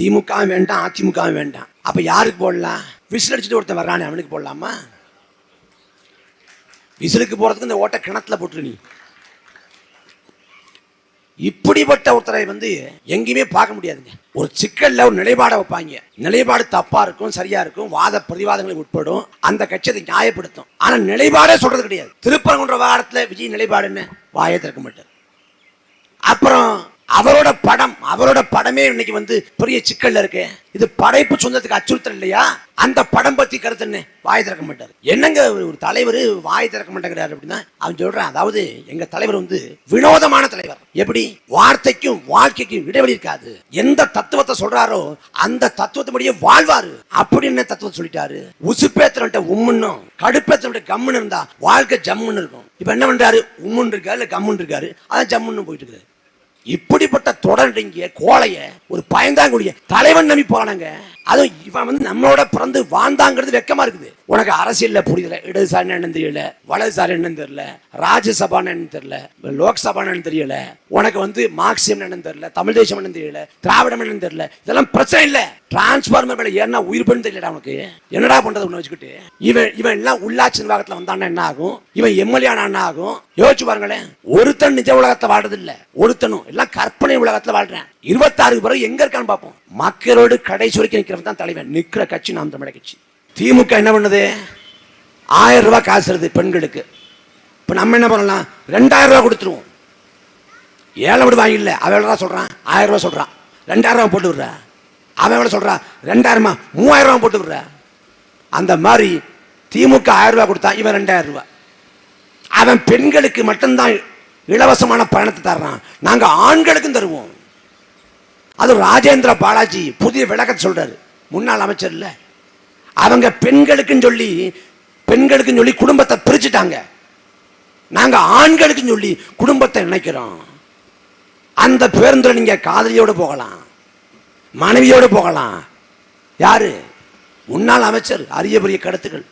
திமுக வேண்டாம் அதிமுக வேண்டாம். அப்ப யாருக்கு போடலாம்? விசில் அடிச்சுட்டு ஒருத்தன் வர்றானே அவனுக்கு போடலாமா? விசிலுக்கு போறதுக்கு இந்த ஓட்ட கிணத்துல போட்டுரு நீ. இப்படிப்பட்ட ஒருத்தரை வந்து எங்கேயுமே பார்க்க முடியாதுங்க. ஒரு சிக்கல்ல ஒரு நிலைப்பாடை வைப்பாங்க. நிலைப்பாடு தப்பா இருக்கும் சரியா இருக்கும் வாத பிரதிவாதங்களுக்கு உட்படும். அந்த கட்சி அதை நியாயப்படுத்தும். ஆனா நிலைப்பாடே சொல்றது கிடையாது. திருப்பரங்குன்ற விவகாரத்துல விஜய் நிலைப்பாடுன்னு வாயை திறக்க மாட்டார். அப்புறம் அவரோட படம் அவரோட படமே இன்னைக்கு வந்து பெரிய சிக்கல்ல இருக்கு. இது படைப்பு சொந்தத்துக்கு அச்சுறுத்தல் இல்லையா? அந்த படம் பத்தி கருத்து என்ன? வாய் திறக்க மாட்டார். என்னங்க ஒரு தலைவர் வாய் திறக்க மாட்டேங்கிறாரு அப்படின்னா அவன் சொல்றான் அதாவது எங்க தலைவர் வந்து வினோதமான தலைவர். எப்படி? வார்த்தைக்கும் வாழ்க்கைக்கும் இடைவெளி இருக்காது. எந்த தத்துவத்தை சொல்றாரோ அந்த தத்துவத்தின்படியே வாழ்வாரு. அப்படி என்ன தத்துவத்தை சொல்லிட்டாரு? உசுப்பேத்திரன்ட்ட உம்முன்னும் கடுப்பேத்திரன்ட்ட கம்முன்னு இருந்தா வாழ்க்கை ஜம்முன்னு இருக்கும். இப்ப என்ன பண்றாரு? உம்முன்னு இருக்காரு இல்ல கம்முன்னு இருக்காரு? அதான் ஜம்முன்னு போயிட்டு இருக்காரு. இப்படிப்பட்ட தொடர்டிங்க கோளைய ஒரு பயந்தாங்குடிய தலைவன் நம்பி போறானுங்க அதுவும் இவன் வந்து நம்மளோட பிறந்து வாழ்ந்தாங்கிறது வெக்கமா இருக்குது. உனக்கு அரசியல்ல புரியல இடதுசாரி என்னன்னு தெரியல வலதுசாரி என்னன்னு தெரியல ராஜ்யசபான்னு என்னன்னு தெரியல லோக்சபான்னு என்னன்னு தெரியல உனக்கு வந்து மார்க்சியம் என்னன்னு தெரியல தமிழ் தேசம் என்னன்னு தெரியல திராவிடம் என்னன்னு தெரியல இதெல்லாம் பிரச்சனை இல்லை. டிரான்ஸ்பார்மர் மேலே ஏன்னா உயிர் பண்ணு தெரியலடா உனக்கு. என்னடா பண்றது ஒன்று வச்சுக்கிட்டு? இவன் இவன் எல்லாம் உள்ளாட்சி நிர்வாகத்தில் வந்தான்னா என்ன ஆகும்? இவன் எம்எல்ஏ ஆனா என்ன ஆகும்? யோசிச்சு பாருங்களேன். ஒருத்தன் நிஜ உலகத்தை வாழ்றது ஒருத்தனும் எல்லாம் கற்பனை உலகத்தில் வாழ்றேன். இருபத்தாறு பிறகு எங்க இருக்கான்னு பார்ப்போம். மக்களோடு கடைசி வரைக்கும் நிற்கிறவன் தான் தலைவன். நிற்கிற கட்சி நாம் தமிழக கட்சி. திமுக என்ன பண்ணுது? ஆயிரம் ரூபாய் காசு பெண்களுக்கு. இப்போ நம்ம என்ன பண்ணலாம்? ரெண்டாயிரம் ரூபா கொடுத்துருவோம். ஏழை விடு இல்லை அவன் எவ்வளோ சொல்கிறான் ஆயிரம் ரூபா சொல்கிறான் ரெண்டாயிரம் ரூபா போட்டு விடுற. அவன் எவ்வளோ சொல்கிறான் ரெண்டாயிரமா? மூவாயிரம் ரூபா போட்டு விடுற. அந்த மாதிரி திமுக ஆயிரம் ரூபா கொடுத்தான் இவன் ரெண்டாயிரம் ரூபாய். அவன் பெண்களுக்கு மட்டும்தான் இலவசமான பயணத்தை தர்றான். நாங்கள் ஆண்களுக்கும் தருவோம். அது ராஜேந்திர பாலாஜி புதிய விளக்கத்தை சொல்கிறாரு முன்னாள் அமைச்சர் இல்லை அவங்க பெண்களுக்குன்னு சொல்லி பெண்களுக்குன்னு சொல்லி குடும்பத்தை பிரிச்சுட்டாங்க. நாங்கள் ஆண்களுக்குன்னு சொல்லி குடும்பத்தை நினைக்கிறோம். அந்த பேருந்தில் நீங்கள் காதலியோடு போகலாம். மனைவியோடு போகலாம். யார்? முன்னாள் அமைச்சர் அரிய பெரிய கருத்துக்கள்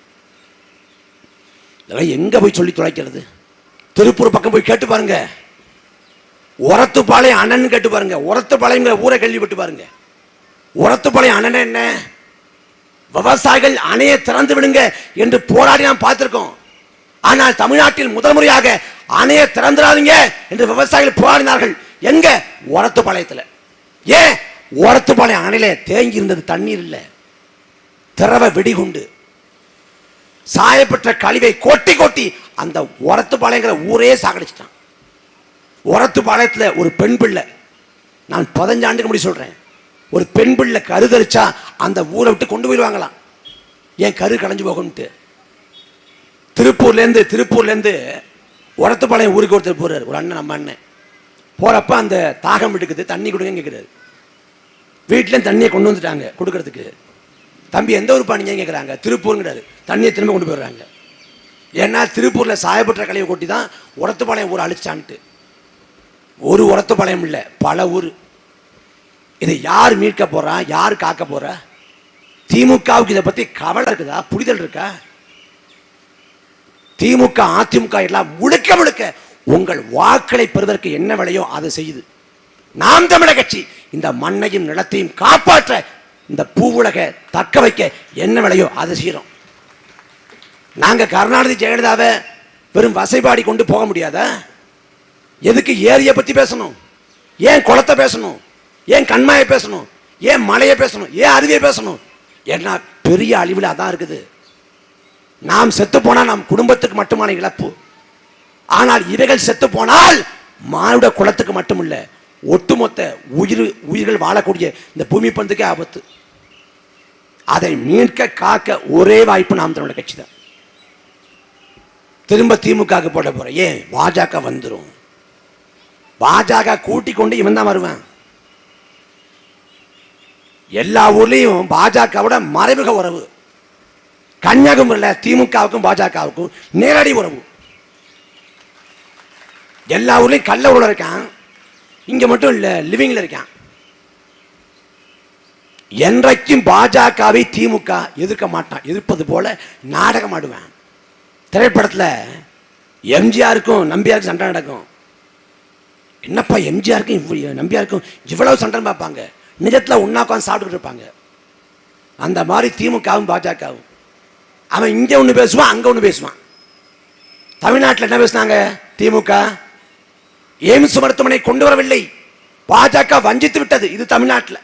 இதெல்லாம் எங்கே போய் சொல்லி தொலைக்கிறது? திருப்பூர் பக்கம் போய் கேட்டு பாருங்க. உரத்துப்பாளையம் அண்ணன் கேட்டு பாருங்க. உரத்துப்பாளையங்கிற ஊரை கேள்விப்பட்டு பாருங்க. உரத்துப்பாளையம் அண்ணன் என்ன? விவசாயிகள் அணையை திறந்து விடுங்க என்று போராடி நாம் பார்த்துருக்கோம். ஆனால் தமிழ்நாட்டில் முதல் முறையாக அணையை திறந்துடாதீங்க என்று விவசாயிகள் போராடினார்கள் எங்க? உரத்துப்பாளையத்தில் ஏன் உரத்துப்பாளையம் அணையில தேங்கி இருந்தது தண்ணீர் இல்லை. திரவ வெடிகுண்டு. சாயப்பட்ட கழிவை கொட்டி கொட்டி அந்த உரத்துப்பாளையங்கிற ஊரே சாகடிச்சிட்டான். உரத்துப்பாளையத்தில் ஒரு பெண் பிள்ளை. நான் பதினஞ்சு ஆண்டுக்கு முடி சொல்றேன். ஒரு பெண் பிள்ளை கருதரிச்சா அந்த ஊரை விட்டு கொண்டு போயிடுவாங்களாம். ஏன் கரு கடைஞ்சு போகும்ட்டு திருப்பூர்லேருந்து திருப்பூர்லேருந்து உரத்துப்பாளையம் ஊருக்கு ஒருத்தர் போறாரு ஒரு அண்ணன் நம்ம அண்ணன். போகிறப்ப அந்த தாகம் எடுக்குது தண்ணி கொடுங்கன்னு கேட்குறாரு வீட்டிலேயும் தண்ணியை கொண்டு வந்துட்டாங்க கொடுக்கறதுக்கு. தம்பி எந்த ஊர் பாணிங்க கேட்குறாங்க திருப்பூருங்கிறாரு. தண்ணியை திரும்ப கொண்டு போயிடுறாங்க. ஏன்னா திருப்பூரில் சாயப்பட்ட கலையை கொட்டி தான் உரத்துப்பாளையம் ஊர் அழிச்சான்ட்டு. ஒரு உரத்துப்பாளையம் இல்லை பல ஊர். இதை யார் மீட்க போகிறான் யார் காக்க போகிறா திமுகவுக்கு இதை பற்றி கவலை இருக்குதா? புரிதல் இருக்கா? திமுக அதிமுக எல்லாம் முழுக்க முழுக்க உங்கள் வாக்களை பெறுவதற்கு என்ன விலையோ அதை செய்யுது. நாம் தமிழக கட்சி இந்த மண்ணையும் நிலத்தையும் காப்பாற்ற இந்த பூவுலக தக்க வைக்க என்ன விலையோ அதை செய்யறோம். நாங்கள் கருணாநிதி ஜெயலலிதாவை வெறும் வசைபாடி கொண்டு போக முடியாதா? எதுக்கு ஏரியை பற்றி பேசணும்? ஏன் குளத்தை பேசணும்? ஏன் கண்மாயை பேசணும்? ஏன் மலையை பேசணும்? ஏன் அருவியை பேசணும்? ஏன்னா பெரிய அழிவில் அதான் இருக்குது. நாம் செத்து போனால் நம் குடும்பத்துக்கு மட்டுமான இழப்பு. ஆனால் இவைகள் செத்து போனால் மானுட குலத்துக்கு மட்டுமில்ல ஒட்டுமொத்த உயிர் உயிர்கள் வாழக்கூடிய இந்த பூமி பந்துக்கே ஆபத்து. அதை மீட்க காக்க ஒரே வாய்ப்பு நாம் தன்னோட கட்சி தான். திரும்ப திமுக போட போற ஏன்? பாஜக வந்துடும் பாஜக கூட்டி கொண்டு இவன் தான் வருவான். எல்லா ஊர்லேயும் பாஜகவோட மறைமுக உறவு. கன்னியாகுமரியில் திமுகவுக்கும் பாஜகவுக்கும் நேரடி உறவு. எல்லா ஊர்லேயும் கள்ள உள்ள இருக்கான். இங்கே மட்டும் இல்லை லிவிங்கில் இருக்கான். என்றைக்கும் பாஜகவை திமுக எதிர்க்க மாட்டான். எதிர்ப்பது போல நாடகம் ஆடுவேன். திரைப்படத்தில் எம்ஜிஆருக்கும் நம்பியாருக்கும் சண்டை நடக்கும். என்னப்பா எம்ஜிஆருக்கும் இவ்வ- நம்பியாருக்கும் இவ்வளவு சண்டை பார்ப்பாங்க. நிஜத்தில் உண்ணா உட்காந்து சாப்பிட்டுக்கிட்டு இருப்பாங்க. அந்த மாதிரி திமுகவும் பாஜகவும். அவன் இங்கே ஒன்று பேசுவான் அங்கே ஒன்று பேசுவான். தமிழ்நாட்டில் என்ன பேசுனாங்க? திமுக. எய்ம்ஸ் மருத்துவமனை கொண்டு வரவில்லை. பாஜக வஞ்சித்து விட்டது இது தமிழ்நாட்டில்.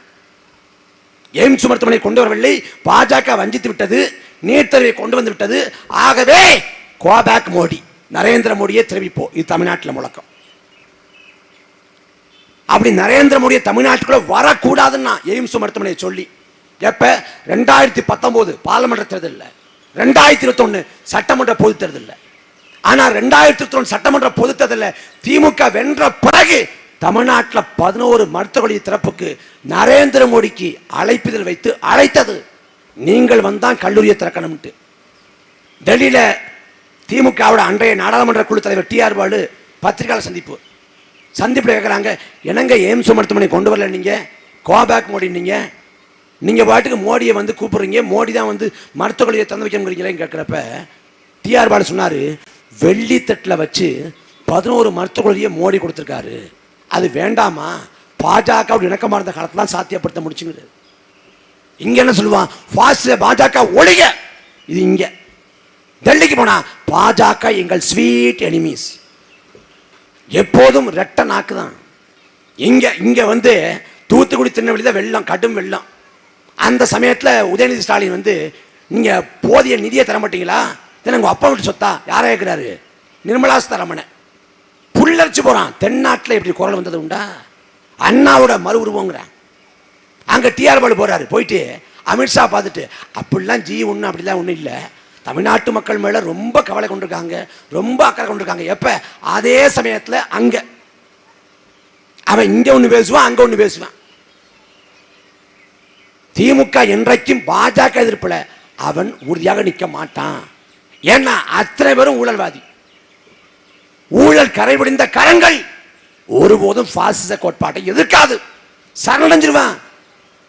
எய்ம்ஸ் மருத்துவமனை கொண்டு வரவில்லை பாஜக வஞ்சித்து விட்டது நீட் தேர்வை கொண்டு வந்து விட்டது. ஆகவே கோபேக் மோடி நரேந்திர மோடியை தெரிவிப்போம் இது தமிழ்நாட்டில் முழக்கம். அப்படி நரேந்திர மோடியை தமிழ்நாட்டுக்குள்ள வரக்கூடாதுன்னா எய்ம்ஸ் மருத்துவமனையை சொல்லி எப்ப? ரெண்டாயிரத்தி பத்தொன்பது பாராளுமன்ற தேர்தலில். ரெண்டாயிரத்தி இருபத்தொன்னு சட்டமன்ற பொது தேர்தலில். ஆனால் ரெண்டாயிரத்தி இருபத்தொன்று சட்டமன்ற பொது தேர்தலில் திமுக வென்ற பிறகு தமிழ்நாட்டில் பதினோரு மருத்துவ திறப்புக்கு நரேந்திர மோடிக்கு அழைப்பிதழ் வைத்து அழைத்தது. நீங்கள் வந்தால் கல்லூரியை திறக்கணும்ட்டு. டெல்லியில் திமுகவோட அன்றைய நாடாளுமன்ற குழு தலைவர் டி ஆர் பாலு பத்திரிகையாளர் சந்திப்பு. சந்திப்பில் கேட்குறாங்க என்னங்க எய்ம்ஸ் மருத்துவமனை கொண்டு வரல நீங்கள் கோபேக் மோடி நீங்கள் நீங்கள் பாட்டுக்கு மோடியை வந்து கூப்பிட்றீங்க மோடி தான் வந்து மருத்துவ தந்து வைக்கணுங்கிறீங்களேன்னு கேட்குறப்ப டிஆர் பாலு சொன்னார் வெள்ளி தட்டில் வச்சு பதினோரு மருத்துவ மோடி கொடுத்துருக்காரு. அது வேண்டாமா? பாஜக இணக்கமாக இருந்த காலத்தில் தான் சாத்தியப்படுத்த முடிச்சுங்கிறது இங்கே என்ன சொல்லுவான்? ஃபாஸ்ட் பாஜக ஒழிக! இது இங்கே. டெல்லிக்கு போனால் பாஜக எங்கள் ஸ்வீட் எனிமீஸ். எப்போதும் ரெட்ட நாக்கு தான் இங்கே இங்கே வந்து தூத்துக்குடி திருநெல்வேலி தான் வெள்ளம் கடும் வெள்ளம். அந்த சமயத்தில் உதயநிதி ஸ்டாலின் வந்து நீங்கள் போதிய நிதியை தர மாட்டீங்களா? தினம் உங்கள் அப்பா வீட்டு சொத்தா? யாரை கேட்குறாரு நிர்மலா சீதாராமனை. புல்லரிச்சு போகிறான் தென்னாட்டில் இப்படி குரல் வந்தது உண்டா? அண்ணாவோட மறு உருவங்கிறேன். அங்கே டிஆர் பாலு போகிறாரு போயிட்டு அமித்ஷா பார்த்துட்டு அப்படிலாம் ஜி ஒன்றும் அப்படிலாம் ஒன்றும் இல்லை. தமிழ்நாட்டு மக்கள் மேலே ரொம்ப கவலை கொண்டிருக்காங்க. ரொம்ப அக்கறை கொண்டிருக்காங்க. எப்போ? அதே சமயத்தில் அங்கே. அவன் இங்கே ஒன்று பேசுவான் அங்கே ஒன்று பேசுவான். திமுக என்றைக்கும் பாஜக எதிர்ப்புல அவன் உறுதியாக நிற்க மாட்டான். ஏன்னா அத்தனை பேரும் ஊழல்வாதி. ஊழல் கரைபிடிந்த கரங்கள் ஒருபோதும் பாசிச கோட்பாட்டை எதிர்க்காது. சரணடைஞ்சிருவான்.